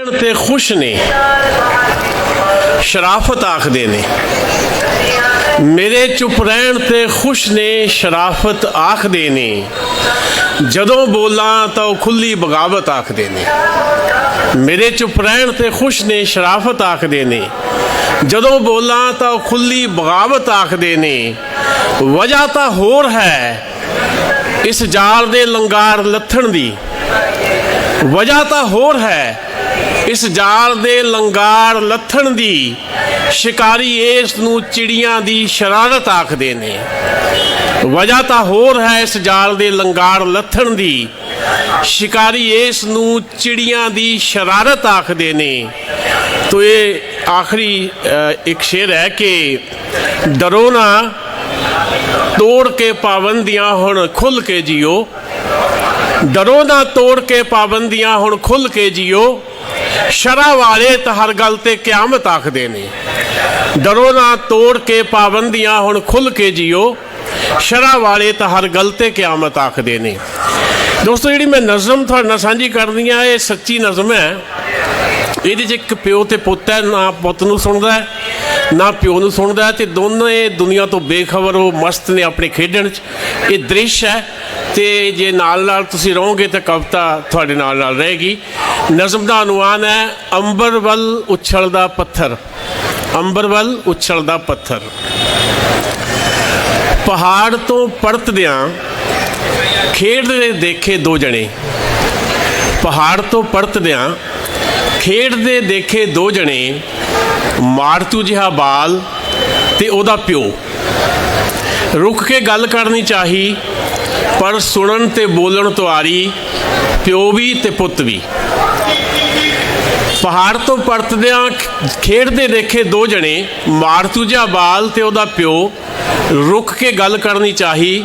ਰਹਿਣ ਤੇ ਖੁਸ਼ ਨੇ, ਸ਼ਰਾਫਤ ਆਖਦੇ ਨੇ। ਮੇਰੇ ਚੁੱਪ ਰਹਿਣ ਤੇ ਖੁਸ਼ ਨੇ, ਸ਼ਰਾਫਤ ਆਖਦੇ ਨੇ। ਜਦੋਂ ਬੋਲਾਂ ਤਾਂ ਉਹ ਖੁੱਲੀ ਬਗਾਵਤ ਆਖਦੇ ਨੇ। ਮੇਰੇ ਚੁੱਪ ਰਹਿਣ ਤੇ ਖੁਸ਼ ਨੇ, ਸ਼ਰਾਫਤ ਆਖਦੇ ਨੇ। ਜਦੋਂ ਬੋਲਾਂ ਤਾਂ ਉਹ ਖੁੱਲੀ ਬਗਾਵਤ ਆਖਦੇ ਨੇ। ਵਜ੍ਹਾ ਤਾਂ ਹੋਰ ਹੈ ਇਸ ਜਾਲ ਦੇ ਲੰਗਾਰ ਲੱਥਣ ਦੀ। ਵਜ੍ਹਾ ਤਾਂ ਹੋਰ ਹੈ ਇਸ ਜਾਲ ਦੇ ਲੰਗਾਰ ਲੱਥਣ ਦੀ ਸ਼ਿਕਾਰੀ ਇਸ ਨੂੰ ਚਿੜੀਆਂ ਦੀ ਸ਼ਰਾਰਤ ਆਖਦੇ ਨੇ। ਵਜ੍ਹਾ ਤਾਂ ਹੋਰ ਹੈ ਇਸ ਜਾਲ ਦੇ ਲੰਗਾਰ ਲੱਥਣ ਦੀ। ਸ਼ਿਕਾਰੀ ਇਸ ਨੂੰ ਚਿੜੀਆਂ ਦੀ ਸ਼ਰਾਰਤ ਆਖਦੇ ਨੇ। ਤੋ ਇਹ ਆਖਰੀ ਇੱਕ ਸ਼ੇਰ ਹੈ ਕਿ ਡਰੋ ਨਾ, ਤੋੜ ਕੇ ਪਾਬੰਦੀਆਂ ਹੁਣ ਖੁੱਲ ਕੇ ਜੀਓ। ਡਰੋ ਨਾ, ਤੋੜ ਕੇ ਪਾਬੰਦੀਆਂ ਹੁਣ ਖੁੱਲ ਕੇ ਜੀਓ। ਸ਼ਰਾ ਵਾਲੇ ਤਾਂ ਹਰ ਗੱਲ ਤੇ ਕਿਆਮਤ ਆਖਦੇ ਨੇ। ਡਰੋ ਨਾ ਤੋੜ ਕੇ ਪਾਬੰਦੀਆਂ ਹੁਣ ਖੁੱਲ ਕੇ ਜੀਓ। ਸ਼ਰਾ ਵਾਲੇ ਤਾਂ ਹਰ ਗੱਲ ਤੇ ਕਿਆਮਤ ਆਖਦੇ ਨੇ। ਦੋਸਤੋ, ਜਿਹੜੀ ਮੈਂ ਨਜ਼ਮ ਤੁਹਾਡੇ ਨਾਲ ਸਾਂਝੀ ਕਰਦੀ ਆ, ਇਹ ਸੱਚੀ ਨਜ਼ਮ ਹੈ। ਇਹਦੇ 'ਚ ਇੱਕ ਪਿਓ ਤੇ ਪੁੱਤ ਹੈ, ਨਾ ਪੁੱਤ ਨੂੰ ਸੁਣਦਾ ਹੈ, ਨਾ ਪਿਓ ਨੂੰ ਸੁਣਦਾ ਹੈ ਤੇ ਦੋਨੇ ਦੁਨੀਆ ਤੋਂ ਬੇਖਬਰ ਉਹ ਮਸਤ ਨੇ ਆਪਣੇ ਖੇਡਣ 'ਚ। ਇਹ ਦ੍ਰਿਸ਼ ਹੈ ਤੇ ਜੇ ਨਾਲ ਨਾਲ ਤੁਸੀਂ ਰਹੋਗੇ ਤਾਂ ਕਵਿਤਾ ਤੁਹਾਡੇ ਨਾਲ ਨਾਲ ਰਹੇਗੀ। ਨਜ਼ਮ ਦਾ ਅਨੁਮਾਨ ਹੈ, ਅੰਬਰ ਵੱਲ ਉਛਲਦਾ ਪੱਥਰ, ਅੰਬਰ ਵੱਲ ਉਛਲਦਾ ਪੱਥਰ। ਪਹਾੜ ਤੋਂ ਪਰਤਦਿਆਂ ਖੇਡਦੇ ਦੇਖੇ ਦੋ ਜਣੇ। ਪਹਾੜ ਤੋਂ ਪਰਤਦਿਆਂ ਖੇਡਦੇ ਦੇਖੇ ਦੋ ਜਣੇ, ਮਾਰਤੂ ਜਿਹਾ ਬਾਲ ਤੇ ਉਹਦਾ ਪਿਓ। ਰੁਕ ਕੇ ਗੱਲ ਕਰਨੀ ਚਾਹੀ, ਪਰ ਸੁਣਨ ਤੇ ਬੋਲਣ ਤੋਂ ਆਰੀ, ਪਿਓ ਵੀ ਤੇ ਪੁੱਤ ਵੀ। ਪਹਾੜ ਤੋਂ ਪਰਤਦਿਆਂ ਖੇਡਦੇ ਦੇਖੇ ਦੋ ਜਣੇ, ਮਾਰਤੂ ਜਿਹਾ ਬਾਲ ਤੇ ਉਹਦਾ ਪਿਓ, ਰੁਕ ਕੇ ਗੱਲ ਕਰਨੀ ਚਾਹੀ,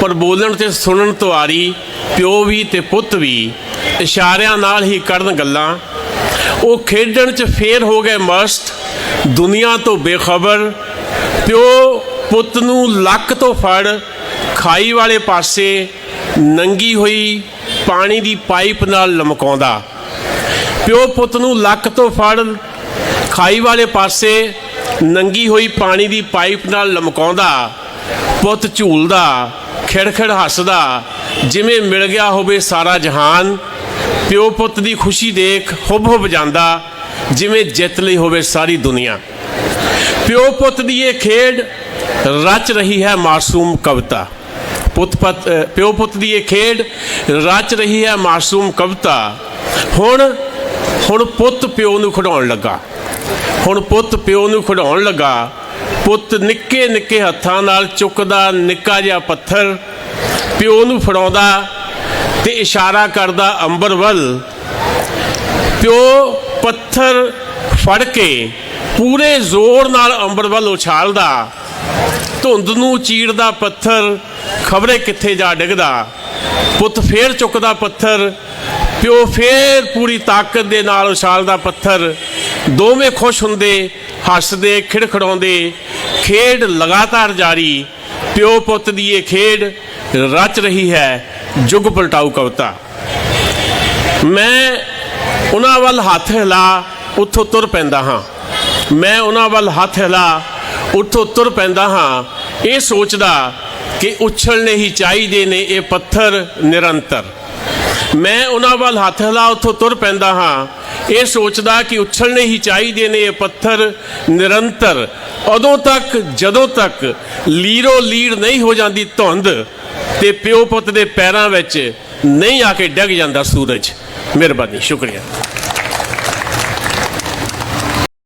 ਪਰ ਬੋਲਣ ਤੇ ਸੁਣਨ ਤੋਂ ਆਰੀ, ਪਿਓ ਵੀ ਤੇ ਪੁੱਤ ਵੀ ਇਸ਼ਾਰਿਆਂ ਨਾਲ ਹੀ ਕਰਨ ਗੱਲਾਂ। ਉਹ ਖੇਡਣ 'ਚ ਫੇਰ ਹੋ ਗਏ ਮਸਤ, ਦੁਨੀਆ ਤੋਂ ਬੇਖਬਰ। ਪਿਓ ਪੁੱਤ ਨੂੰ ਲੱਕ ਤੋਂ ਫੜ, ਖਾਈ ਵਾਲੇ ਪਾਸੇ ਨੰਗੀ ਹੋਈ ਪਾਣੀ ਦੀ ਪਾਈਪ ਨਾਲ ਲਮਕਾਉਂਦਾ। ਪਿਓ ਪੁੱਤ ਨੂੰ ਲੱਕ ਤੋਂ ਫੜ, ਖਾਈ ਵਾਲੇ ਪਾਸੇ ਨੰਗੀ ਹੋਈ ਪਾਣੀ ਦੀ ਪਾਈਪ ਨਾਲ ਲਮਕਾਉਂਦਾ। ਪੁੱਤ ਝੂਲਦਾ, ਖਿੜਖਿੜ ਹੱਸਦਾ, ਜਿਵੇਂ ਮਿਲ ਗਿਆ ਹੋਵੇ ਸਾਰਾ ਜਹਾਨ। ਪਿਓ ਪੁੱਤ ਦੀ ਖੁਸ਼ੀ ਦੇਖ ਹੁਬ ਹੁਬ ਜਾਂਦਾ, ਜਿਵੇਂ ਜਿੱਤ ਲਈ ਹੋਵੇ ਸਾਰੀ ਦੁਨੀਆ। ਪਿਓ ਪੁੱਤ ਦੀ ਇਹ ਖੇਡ ਰਚ ਰਹੀ ਹੈ ਮਾਸੂਮ ਕਵਿਤਾ। ਪੁੱਤ ਪਤ ਪਿਓ ਪੁੱਤ ਦੀ ਇਹ ਖੇਡ ਰਚ ਰਹੀ ਹੈ ਮਾਸੂਮ ਕਵਿਤਾ। ਹੁਣ ਹੁਣ ਪੁੱਤ ਪਿਓ ਨੂੰ ਖਿਡਾਉਣ ਲੱਗਾ। ਹੁਣ ਪੁੱਤ ਪਿਓ ਨੂੰ ਖਿਡਾਉਣ ਲੱਗਾ। ਪੁੱਤ ਨਿੱਕੇ ਨਿੱਕੇ ਹੱਥਾਂ ਨਾਲ ਚੁੱਕਦਾ ਨਿੱਕਾ ਜਿਹਾ ਪੱਥਰ। ਪਿਓ ਨੂੰ ਫੜਾਉਂਦਾ ਤੇ ਇਸ਼ਾਰਾ ਕਰਦਾ ਅੰਬਰ ਵੱਲ। ਪਿਓ ਪੱਥਰ ਫੜ ਕੇ ਪੂਰੇ ਜ਼ੋਰ ਨਾਲ ਅੰਬਰ ਵੱਲ ਉਛਾਲਦਾ। ਧੁੰਦ ਨੂੰ ਚੀਰਦਾ ਪੱਥਰ, ਖਬਰੇ ਕਿੱਥੇ ਜਾ ਡਿੱਗਦਾ। ਪੁੱਤ ਫੇਰ ਚੁੱਕਦਾ ਪੱਥਰ, ਪਿਓ ਫੇਰ ਪੂਰੀ ਤਾਕਤ ਦੇ ਨਾਲ ਉਛਾਲਦਾ ਪੱਥਰ। ਦੋਵੇਂ ਖੁਸ਼ ਹੁੰਦੇ, ਹੱਸਦੇ, ਖਿੜਖੜਾਉਂਦੇ। ਖੇਡ ਲਗਾਤਾਰ ਜਾਰੀ। ਪਿਓ ਪੁੱਤ ਦੀ ਇਹ ਖੇਡ ਰਚ ਰਹੀ ਹੈ। ਜੁਗ ਪਲਟਾਊ ਕਵਤਾ ਮੈਂ ਉਹਨਾਂ ਵੱਲ ਹੱਥ ਹਿਲਾ ਉੱਥੋਂ ਤੁਰ ਪੈਂਦਾ ਹਾਂ ਮੈਂ ਉਹਨਾਂ ਵੱਲ ਹੱਥ ਹਿਲਾ ਉੱਥੋਂ ਤੁਰ ਪੈਂਦਾ ਹਾਂ ਇਹ ਸੋਚਦਾ ਕਿ ਉਛਲਣੇ ਹੀ ਚਾਹੀਦੇ ਨੇ ਇਹ ਪੱਥਰ ਨਿਰੰਤਰ ਮੈਂ ਉਹਨਾਂ ਵੱਲ ਹੱਥ ਹਿਲਾ ਉੱਥੋਂ ਤੁਰ ਪੈਂਦਾ ਹਾਂ ਇਹ ਸੋਚਦਾ ਕਿ ਉਛਲਣੇ ਹੀ ਚਾਹੀਦੇ ਨੇ ਇਹ ਪੱਥਰ ਨਿਰੰਤਰ ਉਦੋਂ ਤੱਕ ਜਦੋਂ ਤੱਕ ਲੀਰੋ ਲੀੜ ਨਹੀਂ ਹੋ ਜਾਂਦੀ ਧੁੰਦ ਤੇ ਪਿਓ ਪੁੱਤ ਦੇ ਪੈਰਾਂ ਵਿੱਚ ਨਹੀਂ ਆ ਕੇ ਡਿੱਗ ਜਾਂਦਾ ਸੂਰਜ। ਮਿਹਰਬਾਨੀ ਸ਼ੁਕਰੀਆ।